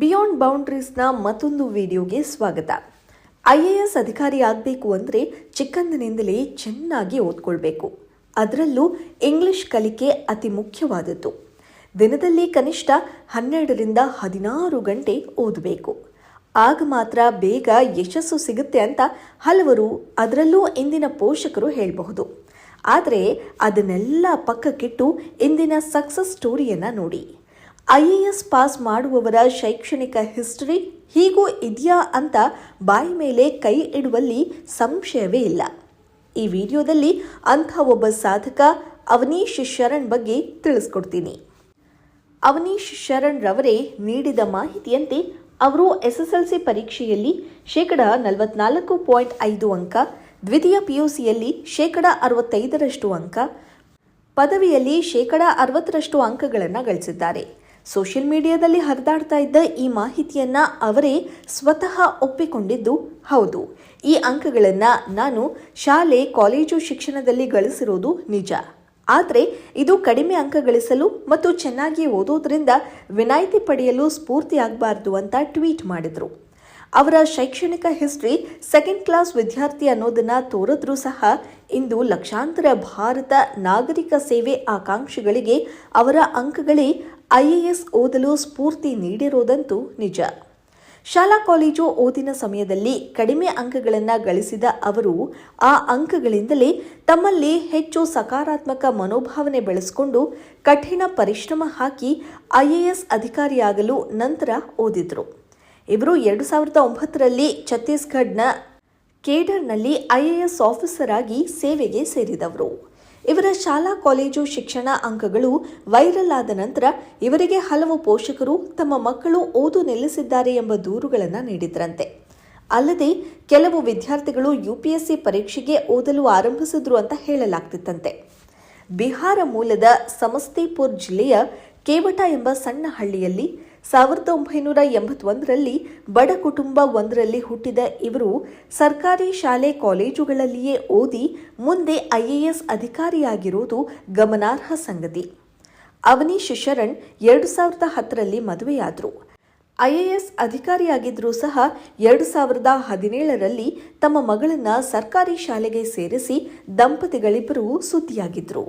Beyond ಬೌಂಡ್ರೀಸ್ನ ಮತ್ತೊಂದು ವಿಡಿಯೋಗೆ ಸ್ವಾಗತ. ಐ ಎ ಎಸ್ ಅಧಿಕಾರಿ ಆಗಬೇಕು ಅಂದರೆ ಚಿಕ್ಕಂದಿನಿಂದಲೇ ಚೆನ್ನಾಗಿ ಓದ್ಕೊಳ್ಬೇಕು. ಅದರಲ್ಲೂ ಇಂಗ್ಲಿಷ್ ಕಲಿಕೆ ಅತಿ ಮುಖ್ಯವಾದದ್ದು. ದಿನದಲ್ಲಿ ಕನಿಷ್ಠ ಹನ್ನೆರಡರಿಂದ ಹದಿನಾರು ಗಂಟೆ ಓದಬೇಕು. ಆಗ ಮಾತ್ರ ಬೇಗ ಯಶಸ್ಸು ಸಿಗುತ್ತೆ ಅಂತ ಹಲವರು ಅದರಲ್ಲೂ ಇಂದಿನ ಪೋಷಕರು ಹೇಳಬಹುದು. ಆದರೆ ಅದನ್ನೆಲ್ಲ ಪಕ್ಕಕ್ಕಿಟ್ಟು ಇಂದಿನ ಸಕ್ಸಸ್ ಸ್ಟೋರಿಯನ್ನು ನೋಡಿ. ಐ ಎ ಎಸ್ ಪಾಸ್ ಮಾಡುವವರ ಶೈಕ್ಷಣಿಕ ಹಿಸ್ಟರಿ ಹೀಗೂ ಇದೆಯಾ ಅಂತ ಬಾಯಿ ಮೇಲೆ ಕೈ ಇಡುವಲ್ಲಿ ಸಂಶಯವೇ ಇಲ್ಲ. ಈ ವಿಡಿಯೋದಲ್ಲಿ ಅಂಥ ಒಬ್ಬ ಸಾಧಕ ಅವನೀಶ್ ಶರಣ್ ಬಗ್ಗೆ ತಿಳಿಸ್ಕೊಡ್ತೀನಿ. ಅವನೀಶ್ ಶರಣ್ ರವರೇ ನೀಡಿದ ಮಾಹಿತಿಯಂತೆ ಅವರು ಎಸ್ಎಸ್ಎಲ್ಸಿ ಪರೀಕ್ಷೆಯಲ್ಲಿ ಶೇಕಡ ನಲವತ್ನಾಲ್ಕು ಪಾಯಿಂಟ್ ಐದು ಅಂಕ, ದ್ವಿತೀಯ ಪಿಯುಸಿಯಲ್ಲಿ ಶೇಕಡ ಅರವತ್ತೈದರಷ್ಟು ಅಂಕ, ಪದವಿಯಲ್ಲಿ ಶೇಕಡ ಅರವತ್ತರಷ್ಟು ಅಂಕಗಳನ್ನು ಗಳಿಸಿದ್ದಾರೆ. ಸೋಷಿಯಲ್ ಮೀಡಿಯಾದಲ್ಲಿ ಹರಿದಾಡ್ತಾ ಇದ್ದ ಈ ಮಾಹಿತಿಯನ್ನ ಅವರೇ ಸ್ವತಃ ಒಪ್ಪಿಕೊಂಡಿದ್ದು ಹೌದು. ಈ ಅಂಕಗಳನ್ನು ನಾನು ಶಾಲೆ, ಕಾಲೇಜು ಶಿಕ್ಷಣದಲ್ಲಿ ಗಳಿಸಿರೋದು ನಿಜ. ಆದರೆ ಇದು ಕಡಿಮೆ ಅಂಕ ಗಳಿಸಲು ಮತ್ತು ಚೆನ್ನಾಗಿ ಓದೋದ್ರಿಂದ ವಿನಾಯಿತಿ ಪಡೆಯಲು ಸ್ಫೂರ್ತಿಯಾಗಬಾರ್ದು ಅಂತ ಟ್ವೀಟ್ ಮಾಡಿದರು. ಅವರ ಶೈಕ್ಷಣಿಕ ಹಿಸ್ಟ್ರಿ ಸೆಕೆಂಡ್ ಕ್ಲಾಸ್ ವಿದ್ಯಾರ್ಥಿ ಅನ್ನೋದನ್ನ ತೋರಿದ್ರೂ ಸಹ ಇಂದು ಲಕ್ಷಾಂತರ ಭಾರತ ನಾಗರಿಕ ಸೇವೆ ಆಕಾಂಕ್ಷಿಗಳಿಗೆ ಅವರ ಅಂಕಗಳೇ ಐಎಎಸ್ ಓದಲು ಸ್ಫೂರ್ತಿ ನೀಡಿರೋದಂತೂ ನಿಜ. ಶಾಲಾ ಕಾಲೇಜು ಓದಿನ ಸಮಯದಲ್ಲಿ ಕಡಿಮೆ ಅಂಕಗಳನ್ನು ಗಳಿಸಿದ ಅವರು ಆ ಅಂಕಗಳಿಂದಲೇ ತಮ್ಮಲ್ಲಿ ಹೆಚ್ಚು ಸಕಾರಾತ್ಮಕ ಮನೋಭಾವನೆ ಬೆಳೆಸಿಕೊಂಡು ಕಠಿಣ ಪರಿಶ್ರಮ ಹಾಕಿ ಐಎಎಸ್ ಅಧಿಕಾರಿಯಾಗಲು ನಂತರ ಓದಿದ್ರು. ಇವರು ಎರಡು ಸಾವಿರದ ಒಂಬತ್ತರಲ್ಲಿ ಛತ್ತೀಸ್ಗಢನ ಕೇಡರ್ನಲ್ಲಿ ಐಎಎಸ್ ಆಫೀಸರ್ ಆಗಿ ಸೇವೆಗೆ ಸೇರಿದವರು. ಇವರ ಶಾಲಾ, ಕಾಲೇಜು, ಶಿಕ್ಷಣ ಅಂಕಗಳು ವೈರಲ್ ಆದ ನಂತರ ಇವರಿಗೆ ಹಲವು ಪೋಷಕರು, ತಮ್ಮ ಮಕ್ಕಳು ಓದು ನಿಲ್ಲಿಸಿದ್ದಾರೆ ಎಂಬ ದೂರುಗಳನ್ನು ನೀಡಿದ್ರಂತೆ. ಅಲ್ಲದೆ ಕೆಲವು ವಿದ್ಯಾರ್ಥಿಗಳು ಯುಪಿಎಸ್ಸಿ ಪರೀಕ್ಷೆಗೆ ಓದಲು ಆರಂಭಿಸಿದ್ರು ಅಂತ ಹೇಳಲಾಗ್ತಿತ್ತಂತೆ. ಬಿಹಾರ ಮೂಲದ ಸಮಸ್ತಿಪುರ್ ಜಿಲ್ಲೆಯ ಕೇವಟ ಎಂಬ ಸಣ್ಣ ಹಳ್ಳಿಯಲ್ಲಿ ಸಾವಿರದ ಒಂಬೈನೂರ ಎಂಬತ್ತೊಂದರಲ್ಲಿ ಬಡ ಕುಟುಂಬ ಒಂದರಲ್ಲಿ ಹುಟ್ಟಿದ ಇವರು ಸರ್ಕಾರಿ ಶಾಲೆ ಕಾಲೇಜುಗಳಲ್ಲಿಯೇ ಓದಿ ಮುಂದೆ ಐಎಎಸ್ ಅಧಿಕಾರಿಯಾಗಿರುವುದು ಗಮನಾರ್ಹ ಸಂಗತಿ. ಅವನೀಶ್ ಶರಣ್ ಎರಡು ಸಾವಿರದ ಹತ್ತರಲ್ಲಿ ಮದುವೆಯಾದರು. ಐಎಎಸ್ ಅಧಿಕಾರಿಯಾಗಿದ್ದರೂ ಸಹ ಎರಡು ಸಾವಿರದ ಹದಿನೇಳರಲ್ಲಿ ತಮ್ಮ ಮಗಳನ್ನು ಸರ್ಕಾರಿ ಶಾಲೆಗೆ ಸೇರಿಸಿ ದಂಪತಿಗಳಿಬ್ಬರೂ ಸುದ್ದಿಯಾಗಿದ್ದರು